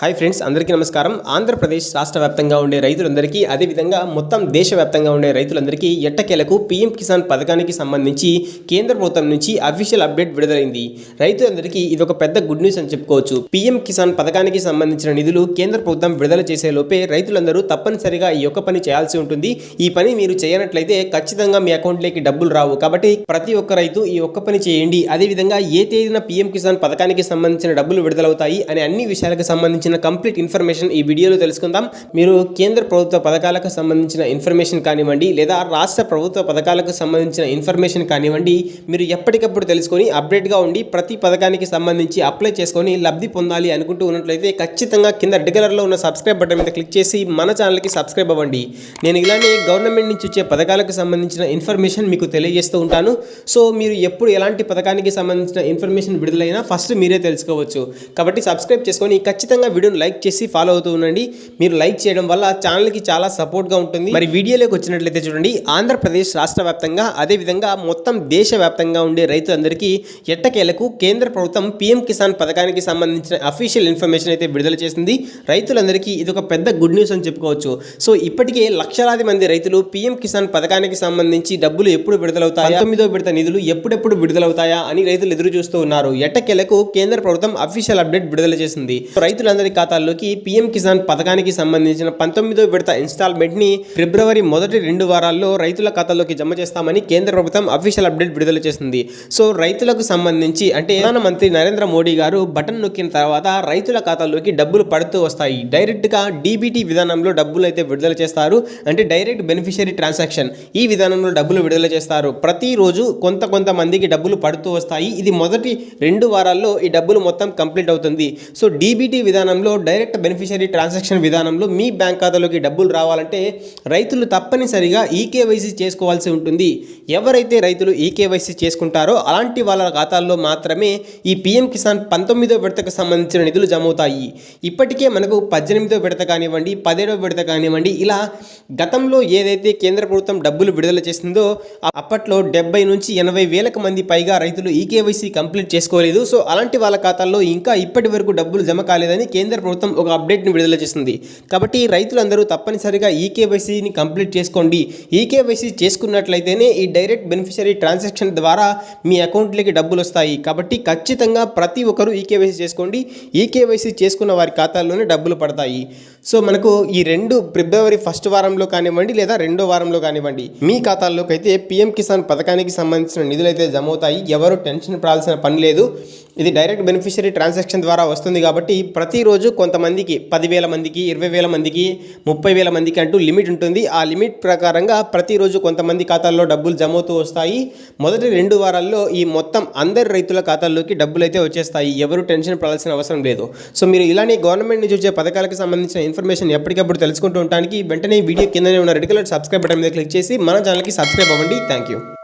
Hi friends అందరికీ నమస్కారం. ఆంధ్రప్రదేశ్ రాష్ట్ర వ్యాప్తంగా ఉండే రైతులందరికీ అదేవిధంగా మొత్తం దేశవ్యాప్తంగా ఉండే రైతులందరికీ ఎట్టకేలకు పీఎం కిసాన్ పథకానికి సంబంధించి కేంద్ర ప్రభుత్వం నుంచి అఫీషియల్ అప్డేట్ విడుదలైంది. రైతులందరికీ ఇది ఒక పెద్ద గుడ్ న్యూస్ అని చెప్పుకోవచ్చు. పీఎం కిసాన్ పథకానికి సంబంధించిన నిధులు కేంద్ర ప్రభుత్వం విడుదల చేసే లోపే రైతులందరూ తప్పనిసరిగా ఈ యొక్క పని చేయాల్సి ఉంటుంది. ఈ పని మీరు చేయనట్లయితే ఖచ్చితంగా మీ అకౌంట్లోకి డబ్బులు రావు. కాబట్టి ప్రతి ఒక్క రైతు ఈ ఒక్క పని చేయండి. అదేవిధంగా ఏ తేదీన పీఎం కిసాన్ పథకానికి సంబంధించిన డబ్బులు విడుదలవుతాయి అనే అన్ని విషయాలకు సంబంధించిన కంప్లీట్ ఇన్ఫర్మేషన్ ఈ వీడియోలో తెలుసుకుందాం. మీరు కేంద్ర ప్రభుత్వ పథకాలకు సంబంధించిన ఇన్ఫర్మేషన్ కానివ్వండి లేదా రాష్ట్ర ప్రభుత్వ పథకాలకు సంబంధించిన ఇన్ఫర్మేషన్ కానివ్వండి మీరు ఎప్పటికప్పుడు తెలుసుకొని అప్డేట్గా ఉండి ప్రతి పథకానికి సంబంధించి అప్లై చేసుకొని లబ్ధి పొందాలి అనుకుంటూ ఉన్నట్లయితే ఖచ్చితంగా కింద డిగలర్లో ఉన్న సబ్స్క్రైబ్ బటన్ మీద క్లిక్ చేసి మన ఛానల్కి సబ్స్క్రైబ్ అవ్వండి. నేను ఇలానే గవర్నమెంట్ నుంచి వచ్చే పథకాలకు సంబంధించిన ఇన్ఫర్మేషన్ మీకు తెలియజేస్తూ ఉంటాను. సో మీరు ఎప్పుడు ఎలాంటి పథకానికి సంబంధించిన ఇన్ఫర్మేషన్ విడుదలైనా ఫస్ట్ మీరే తెలుసుకోవచ్చు. కాబట్టి సబ్స్క్రైబ్ చేసుకొని ఖచ్చితంగా వీడియోని లైక్ చేసి ఫాలో అవుతూ ఉండండి. మీరు లైక్ చేయడం వల్ల ఛానల్కి చాలా సపోర్ట్గా ఉంటుంది. మరి వీడియోలోకి వచ్చినట్లయితే చూడండి. ఆంధ్రప్రదేశ్ రాష్ట్ర వ్యాప్తంగా అదేవిధంగా మొత్తం దేశవ్యాప్తంగా ఉండే రైతులందరికీ ఎట్టకేలకు కేంద్ర ప్రభుత్వం పీఎం కిసాన్ పథకానికి సంబంధించిన అఫీషియల్ ఇన్ఫర్మేషన్ అయితే విడుదల చేసింది. రైతులందరికీ ఇది ఒక పెద్ద గుడ్ న్యూస్ అని చెప్పుకోవచ్చు. సో ఇప్పటికే లక్షలాది మంది రైతులు పీఎం కిసాన్ పథకానికి సంబంధించి డబ్బులు ఎప్పుడు విడుదలవుతాయా? తొమ్మిదో విడత నిధులు ఎప్పుడెప్పుడు విడుదలవుతాయా? అని రైతులు ఎదురు చూస్తూ ఉన్నారు. ఎట్టకేలకు కేంద్ర ప్రభుత్వం అఫీషియల్ అప్డేట్ విడుదల చేసింది. రైతులందరి ఖాతాల్లోకి పీఎం కిసాన్ పథకానికి సంబంధించిన పంతొమ్మిదో విడత ఇన్స్టాల్మెంట్ని ఫిబ్రవరి మొదటి రెండు వారాల్లో రైతుల ఖాతాలోకి జమ చేస్తామని కేంద్ర ప్రభుత్వం అఫీషియల్ అప్డేట్ విడుదల చేసింది. సో రైతులకు సంబంధించి అంటే ప్రధానమంత్రి నరేంద్ర మోడీ గారు బటన్ నొక్కిన తర్వాత రైతుల ఖాతాల్లోకి డబ్బులు పడుతూ వస్తాయి. డైరెక్ట్గా డీబీటీ విధానంలో డబ్బులు అయితే విడుదల చేస్తారు. అంటే డైరెక్ట్ బెనిఫిషియరీ ట్రాన్సాక్షన్ ఈ విధానంలో డబ్బులు విడుదల చేస్తారు. ప్రతిరోజు కొంత కొంత మందికి డబ్బులు పడుతూ వస్తాయి. ఇది మొదటి రెండు వారాల్లో ఈ డబ్బులు మొత్తం కంప్లీట్ అవుతుంది. సో డీబీటీ విధానంలో డైరెక్ట్ బెనిఫిషరీ ట్రాన్సాక్షన్ విధానంలో మీ బ్యాంక్ ఖాతాలోకి డబ్బులు రావాలంటే రైతులు తప్పనిసరిగా ఈకేవైసీ చేసుకోవాల్సి ఉంటుంది. ఎవరైతే రైతులు ఈకేవైసీ చేసుకుంటారో అలాంటి వాళ్ళ ఖాతాల్లో మాత్రమే ఈ పీఎం కిసాన్ పంతొమ్మిదో విడతకు సంబంధించిన నిధులు జమ అవుతాయి ఇప్పటికే మనకు పద్దెనిమిదో విడత కానివ్వండి పదిహేడో విడత కానివ్వండి ఇలా గతంలో ఏదైతే కేంద్ర ప్రభుత్వం డబ్బులు విడుదల చేసిందో అప్పట్లో డెబ్బై నుంచి ఎనభై వేలకు మంది పైగా రైతులు ఈకేవైసీ కంప్లీట్ చేసుకోలేదు. సో అలాంటి వాళ్ళ ఖాతాల్లో ఇంకా ఇప్పటి వరకు డబ్బులు జమ కాలేదని కేంద్ర ప్రభుత్వం ఒక అప్డేట్ని విడుదల చేసింది. కాబట్టి రైతులందరూ తప్పనిసరిగా ఈకేవైసీని కంప్లీట్ చేసుకోండి. ఈకేవైసీ చేసుకున్నట్లయితేనే ఈ డైరెక్ట్ బెనిఫిషరీ ట్రాన్సాక్షన్ ద్వారా మీ అకౌంట్లోకి డబ్బులు వస్తాయి. కాబట్టి ఖచ్చితంగా ప్రతి ఒక్కరూ ఈకేవైసీ చేసుకోండి. ఈకేవైసీ చేసుకున్న వారి ఖాతాల్లోనే డబ్బులు పడతాయి. సో మనకు ఈ రెండు ఫిబ్రవరి ఫస్ట్ వారంలో కానివ్వండి లేదా రెండో వారంలో కానివ్వండి మీ ఖాతాల్లోకి అయితే పీఎం కిసాన్ పథకానికి సంబంధించిన నిధులు అయితే జమ అవుతాయి ఎవరు టెన్షన్ పడాల్సిన పని లేదు. ఇది డైరెక్ట్ బెనిఫిషరీ ట్రాన్సాక్షన్ ద్వారా వస్తుంది కాబట్టి ప్రతి ప్రతిరోజు కొంతమందికి పదివేల మందికి ఇరవై వేల మందికి ముప్పై వేల మందికి అంటూ లిమిట్ ఉంటుంది. ఆ లిమిట్ ప్రకారంగా ప్రతిరోజు కొంతమంది ఖాతాల్లో డబ్బులు జమ అవుతూ వస్తాయి. మొదటి రెండు వారాల్లో ఈ మొత్తం అందరి రైతుల ఖాతాల్లోకి డబ్బులు అయితే వచ్చేస్తాయి. ఎవరు టెన్షన్ పడాల్సిన అవసరం లేదు. సో మీరు ఇలానే గవర్నమెంట్ నుంచి వచ్చే పథకాలకు సంబంధించిన ఇన్ఫర్మేషన్ ఎప్పటికప్పుడు తెలుసుకుంటూ ఉండడానికి వెంటనే వీడియో కిందనే ఉన్న రెడ్ కలర్ సబ్స్క్రైబ్ బటన్ మీద క్లిక్ చేసి మన ఛానల్కి సబ్స్క్రైబ్ అవ్వండి. Thank you